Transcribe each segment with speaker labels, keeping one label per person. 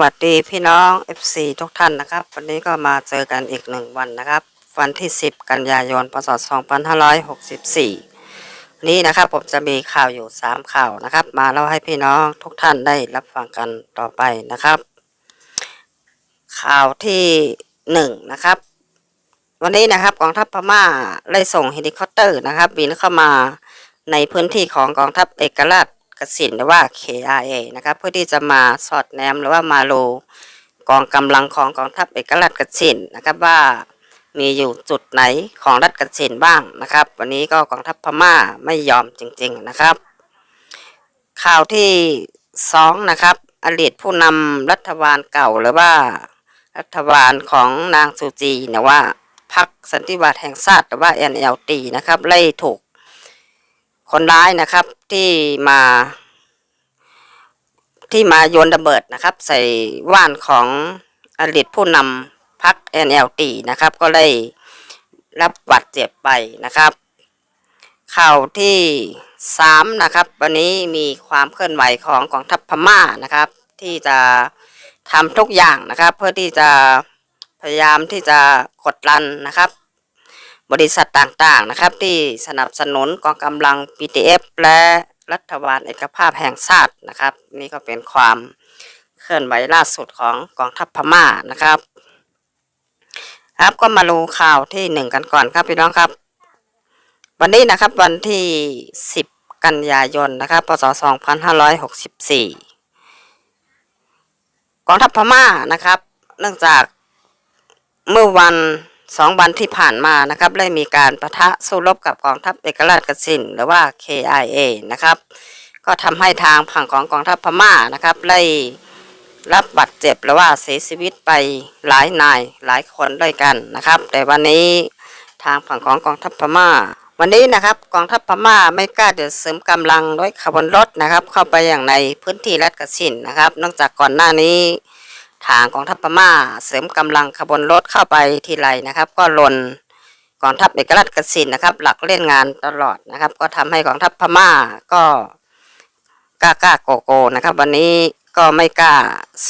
Speaker 1: วัสดีพี่น้อง FC ทุกท่านนะครับ วันนี้ก็มาเจอกันอีกหนึ่งวันนะครับ วันที่ 10 กันยายนพศ2564 นี้นะครับผมจะมีข่าวอยู่ 3 ข่าวนะครับ มาเล่าให้พี่น้องทุกท่านได้รับฟังกันต่อไปนะครับ ข่าวที่หนึ่งนะครับ วันนี้นะครับกองทัพพม่าได้ส่งเฮลิคอปเตอร์นะครับบินเข้ามาในพื้นที่ของกองทัพเอกราช กสินหรือว่า KRA นะครับเพื่อที่จะมาสอดแนมหรือว่ามาโลกองกำลังของกองทัพเอกราชกสินนะครับว่ามีอยู่จุดไหนของรัฐกสินบ้างนะครับ วันนี้ก็กองทัพพม่าไม่ยอมจริง ๆนะครับ ข่าวที่สองนะครับอดีตผู้นำรัฐบาลเก่าหรือว่ารัฐบาลของนางซูจีนี่ยว่าพรรคสันติบาตแห่งชาติหรือว่า NLD นะครับไล่ถูก คนร้ายนะครับที่มาที่มาโยนระเบิดนะครับ ใส่ว่านของอดีตผู้นำพรรค NLD นะครับ ก็ได้รับบาดเจ็บไปนะครับ ข่าวที่สามนะครับ วันนี้มีความเคลื่อนไหวของกองทัพพม่านะครับ ที่จะทำทุกอย่างนะครับ เพื่อที่จะพยายามที่จะกดดันนะครับ บริษัทต่างๆนะครับ ที่สนับสนุนกองกำลัง PTF และรัฐบาลเอกภาพแห่งชาตินะครับ นี่ก็เป็นความเคลื่อนไหวล่าสุดของกองทัพพม่านะครับ ครับก็มาดูข่าวที่หนึ่งกันก่อนครับพี่น้องครับ วันนี้นะครับวันที่ 10 กันยายนนะครับพศ2564 กองทัพพม่านะครับ เนื่องจากเมื่อวัน สองวันที่ผ่านมานะครับได้มีการประทะสู้รบกับกองทัพเอกราชกสินหรือว่า KIA นะครับ ก็ทำให้ทางฝั่งของกองทัพพม่านะครับได้รับบาดเจ็บหรือว่าเสียชีวิตไปหลายนายหลายคนด้วยกันนะครับ แต่วันนี้ทางฝั่งของกองทัพพม่า วันนี้นะครับกองทัพพม่าไม่กล้าจะเสริมกำลังด้วยขบวนรถนะครับ เข้าไปอย่างในพื้นที่รัฐกสินนะครับ นองจากก่อนหน้านี้ ทางกองทัพพม่าเสริมกำลังขบวนรถเข้าไปทีไรนะครับ ก็ล่นกองทัพเอกราชกสินนะครับ หลักเล่นงานตลอดนะครับ ก็ทำให้กองทัพพม่าก็กล้ากล้าโกโก้นะครับ วันนี้ก็ไม่กล้า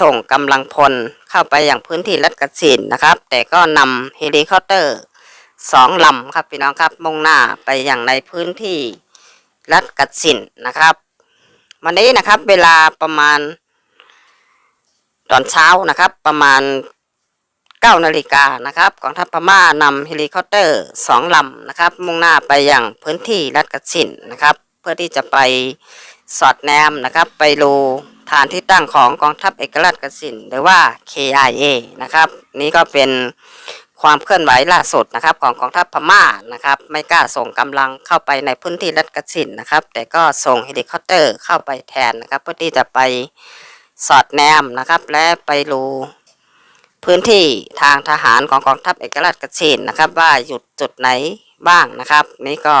Speaker 1: ส่งกำลังพลเข้าไปอย่างพื้นที่รัฐกสินนะครับ แต่ก็นำเฮลิคอปเตอร์สองลำครับพี่น้องครับมุ่งหน้าไปอย่างในพื้นที่รัฐกสินนะครับ วันนี้นะครับเวลาประมาณ ตอนเช้านะครับประมาณ9นาฬิกานะครับกองทัพพม่านำเฮลิคอปเตอร์สองลำนะครับ มุ่งหน้าไปยังพื้นที่รัฐกสินนะครับ เพื่อที่จะไปสอดแนมนะครับ ไปดูฐานที่ตั้งของกองทัพเอกราชกสินหรือว่า KIA นะครับ นี่ก็เป็นความเคลื่อนไหวล่าสุดนะครับ ของกองทัพพม่านะครับ ไม่กล้าส่งกำลังเข้าไปในพื้นที่รัฐกสินนะครับ แต่ก็ส่งเฮลิคอปเตอร์เข้าไปแทนนะครับ เพื่อที่จะไป สอดแนมนะครับ และไปรูพื้นที่ทางทหารของกองทัพเอกราชกระสินนะครับ ว่าหยุดจุดไหนบ้างนะครับ นี่ก็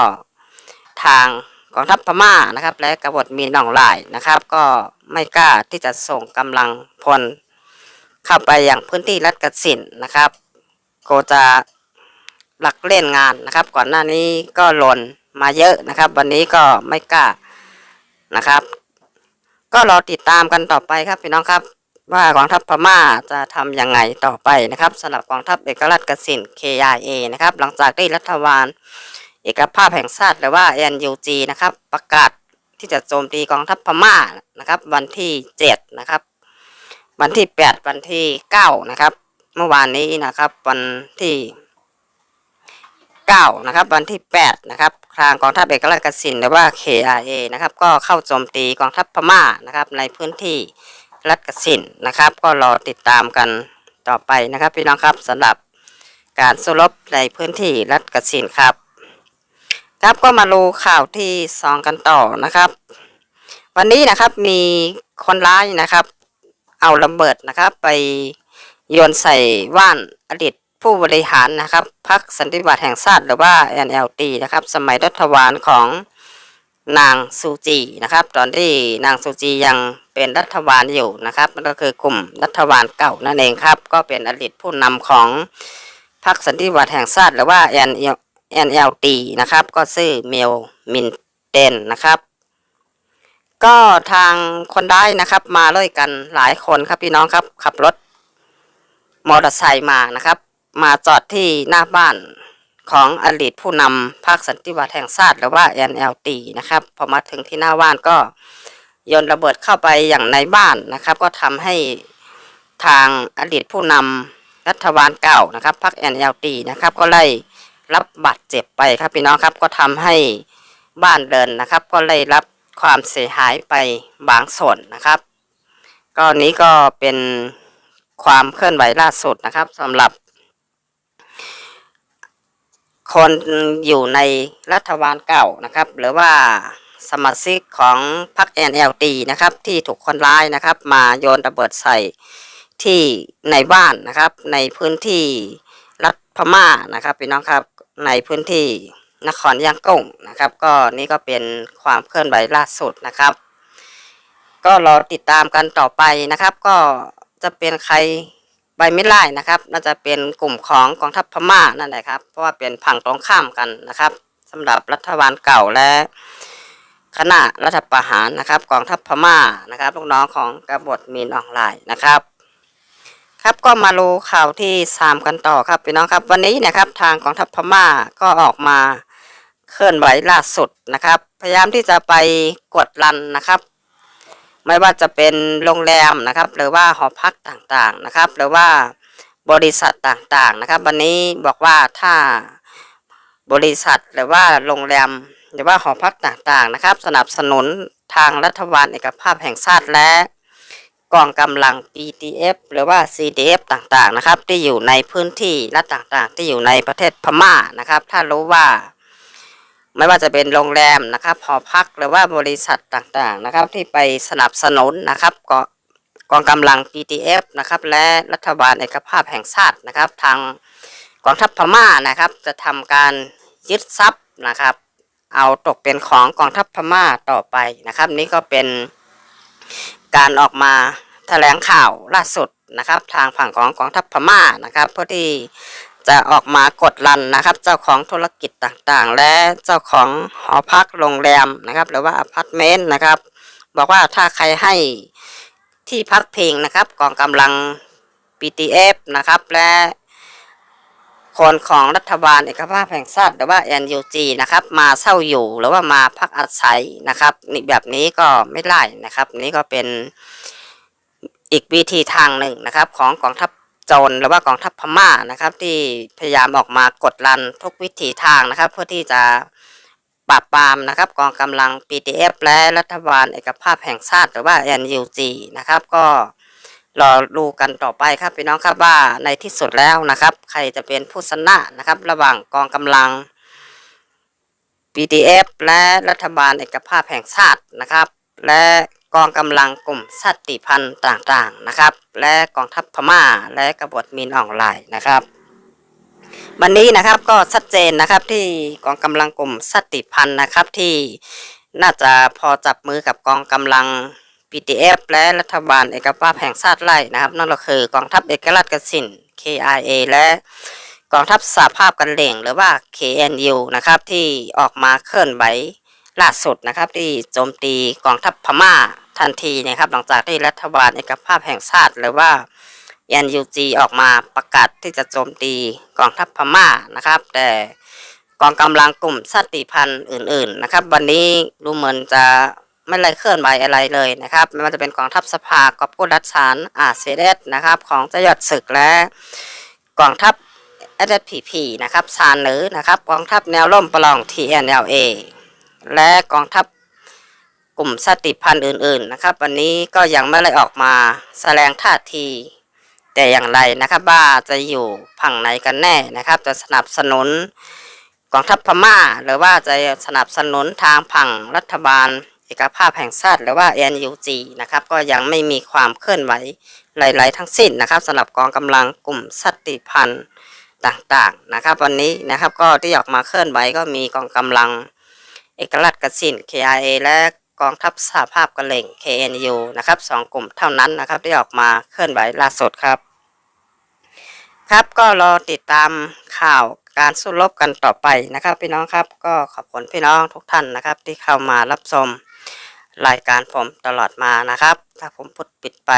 Speaker 1: ทางกองทัพพม่านะครับ และกบฏมีหนองลายนะครับ ก็ไม่กล้าที่จะส่งกำลังพลเข้าไปอย่างพื้นที่รัฐกสินนะครับก็จะหลักเล่นงานนะครับ ก่อนหน้านี้ก็หล่นมาเยอะนะครับ วันนี้ก็ไม่กล้านะครับ ก็รอติดตามกันต่อไปครับพี่น้องครับ ว่ากองทัพพม่าจะทำยังไงต่อไปนะครับสำหรับกองทัพเอกราชกสิน KIA นะครับหลังจากที่รัฐบาลเอกภาพแห่งชาติหรือว่า NUG นะครับประกาศที่จะโจมตีกองทัพพม่านะครับ วันที่7นะครับวันที่ 8 วันที่ 9 นะครับ เมื่อวานนี้นะครับ วันที่ 9 นะครับ วันที่ 8 นะครับทางกองทัพเอกราชกสินหรือว่า KIA นะครับ ก็เข้าโจมตีกองทัพพม่านะครับ ในพื้นที่รัฐกสินนะครับ ก็รอติดตามกันต่อไปนะครับพี่น้องครับสำหรับการสู้รบในพื้นที่รัฐกสินครับ ครับก็มาดูข่าวที่สองกันต่อนะครับ วันนี้นะครับมีคนร้ายนะครับ เอาระเบิดนะครับ ไปโยนใส่ว่านอดีต ผู้บริหารนะครับพรรคสันติบาตแห่งชาติหรือว่า NLD นะครับ สมัยรัฐบาลของนางซูจีนะครับ ตอนที่นางซูจียังเป็นรัฐบาลอยู่นะครับนั่นก็คือกลุ่มรัฐบาลเก่านั่นเองครับ ก็เป็นอดีตผู้นำของพรรคสันติบาตแห่งชาติหรือว่า NLD นะครับ ก็ชื่อเมลมินเดนนะครับ ก็ทางคนได้นะครับมาเลยกันหลายคนครับพี่น้องครับขับรถมอเตอร์ไซค์มานะครับ มาจอดที่หน้าบ้านของอดีตผู้นำภาคสันติวัตแห่งชาติหรือว่า NLT นะครับพอมาถึงที่หน้าบ้านก็โยนระเบิดเข้าไปอย่างในบ้านนะครับ ก็ทำให้ทางอดีตผู้นำรัฐบาลเก่านะครับพรรค NLT นะครับ ก็ไล่รับบาดเจ็บไปครับพี่น้องครับก็ทำให้บ้านเดินนะครับ ก็เลยรับความเสียหายไปบางส่วนนะครับ ก็นี้ก็เป็นความเคลื่อนไหวล่าสุดนะครับสำหรับ คนอยู่ในรัฐบาลเก่านะครับ หรือว่าสมาชิกของพรรค NLD นะครับ ที่ถูกคนร้ายนะครับ มาโยนระเบิดใส่ที่ในบ้านนะครับ ในพื้นที่รัฐพม่านะครับพี่น้องครับในพื้นที่นครย่างกุ้งนะครับ ก็นี่ก็เป็นความเคลื่อนไหวล่าสุดนะครับ ก็รอติดตามกันต่อไปนะครับ ก็จะเป็นใคร ไปไม่ไล่นะครับ น่าจะเป็นกลุ่มของกองทัพพม่านั่นแหละครับ เพราะว่าเป็นผังตรงข้ามกันนะครับสำหรับรัฐบาลเก่าและคณะรัฐประหารนะครับกองทัพพม่านะครับลูกน้องของกบฏมีนออนไลน์นะครับ ครับก็มารู้ข่าวที่สามกันต่อครับพี่น้องครับวันนี้นะครับทางกองทัพพม่าก็ออกมาเคลื่อนไหวล่าสุดนะครับ พยายามที่จะไปกดรันนะครับ ไม่ว่าจะเป็นโรงแรมนะครับ หรือว่าหอพักต่างๆนะครับ หรือว่าบริษัทต่างๆนะครับ วันนี้บอกว่าถ้าบริษัทหรือว่าโรงแรมหรือว่าหอพักต่างๆนะครับ สนับสนุนทางรัฐบาลเอกภาพแห่งชาติและกองกำลัง PTF หรือว่า CDF ต่างๆนะครับ ที่อยู่ในพื้นที่และต่างๆ ที่อยู่ในประเทศพม่านะครับ ถ้ารู้ว่า ไม่ว่าจะเป็นโรงแรมนะครับหอพักหรือว่าบริษัทต่างๆนะครับ ที่ไปสนับสนุนนะครับกกองกำลัง PTF นะครับและรัฐบาลเอกภาพแห่งชาตินะครับ ทางกองทัพพม่านะครับ จะทำการยึดทรัพย์นะครับ เอาตกเป็นของกองทัพพม่าต่อไปนะครับ นี่ก็เป็นการออกมาแถลงข่าวล่าสุดนะครับ ทางฝั่งของกองทัพพม่านะครับ เพื่อที่ จะออกมากดรันนะครับ เจ้าของธุรกิจต่างๆ และเจ้าของหอพักโรงแรมนะครับ หรือว่าอพาร์ตเมนต์นะครับ บอกว่าถ้าใครให้ที่พักพิงนะครับกองกำลัง PTF นะครับและคนของรัฐบาลเอกภาพแห่งชาติหรือว่า NUG นะครับ มาเช่าอยู่หรือว่ามาพักอาศัยนะครับนี่แบบนี้ก็ไม่ไล่นะครับ นี่ก็เป็นอีกวิธีทางหนึ่งนะครับ ของกองทัพ โจรหรือว่ากองทัพพม่านะครับ ที่พยายามออกมากดรันทุกวิถีทางนะครับ เพื่อที่จะปราบปรามนะครับ กองกำลัง PTF และรัฐบาลเอกภาพแห่งชาติหรือว่า NUG นะครับ ก็รอดูกันต่อไปครับพี่น้องครับว่าในที่สุดแล้วนะครับ ใครจะเป็นผู้ชนะนะครับ ระหว่างกองกำลัง PTF และรัฐบาลเอกภาพแห่งชาตินะครับ และ กองกำลังกลุ่มสัติพันธ์ต่างๆนะครับ และกองทัพพม่าและกบฏมินออนไลน์นะครับวันนี้นะครับก็ชัดเจนนะครับที่กองกำลังกลุ่มสัติพันธ์นะครับที่น่าจะพอจับมือกับกองกำลัง PTF และรัฐบาลเอกภาพแห่งชาติไล่นะครับนั่นก็คือกองทัพเอกราชกสิน KIA และกองทัพสหภาพกันเหล่งหรือว่า KNU นะครับที่ออกมาเคลื่อนไหว ล่าสุดนะครับ ที่โจมตีกองทัพพม่าทันทีนะครับ หลังจากที่รัฐบาลเอกภาพแห่งชาติหรือว่า NUG ออกมาประกาศที่จะโจมตีกองทัพพม่านะครับ แต่กองกำลังกลุ่มชาติพันธุ์อื่น ๆ นะครับ วันนี้ดูเหมือนจะไม่ไรเคลื่อนไหวอะไรเลยนะครับ ไม่ว่าจะเป็นกองทัพสภากอบกู้รัฐสารอาเซเดสนะครับ ของจยอดศึกและกองทัพ SPP นะครับซานหรือนะครับกองทัพแนวร่มปลอง TNLA และกองทัพกลุ่มสติพันธุ์อื่น ๆ นะครับ วันนี้ก็ยังไม่ได้ออกมาแสดงท่าที แต่อย่างไรนะครับว่าจะอยู่ฝั่งไหนกันแน่นะครับ จะสนับสนุนกองทัพพม่า หรือว่าจะสนับสนุนทางฝั่งรัฐบาลเอกภาพแห่งชาติหรือว่า NUG นะครับก็ยังไม่มีความเคลื่อนไหวหลาย ๆ ทั้งสิ้นนะครับสำหรับกองกำลังกลุ่มสติพันธ์ต่าง ๆ นะครับ วันนี้นะครับก็ที่ออกมาเคลื่อนไหวก็มีกองกำลัง เอกลักษณ์กสิน KIA และกองทัพสหภาพกระเล่ง KNU นะครับสองกลุ่มเท่านั้นนะครับที่ออกมาเคลื่อนไหวล่าสุดครับ ครับก็รอติดตามข่าวการสู้รบกันต่อไปนะครับ พี่น้องครับก็ขอบคุณพี่น้องทุกท่านนะครับ ที่เข้ามารับชมรายการผมตลอดมานะครับ ถ้าผมพูดปิดไป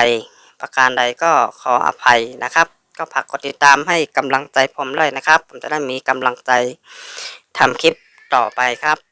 Speaker 1: ประการใดก็ขออภัยนะครับ ก็ฝากกดติดตามให้กำลังใจผมเลยนะครับ ผมจะได้มีกำลังใจทำคลิปต่อไปครับ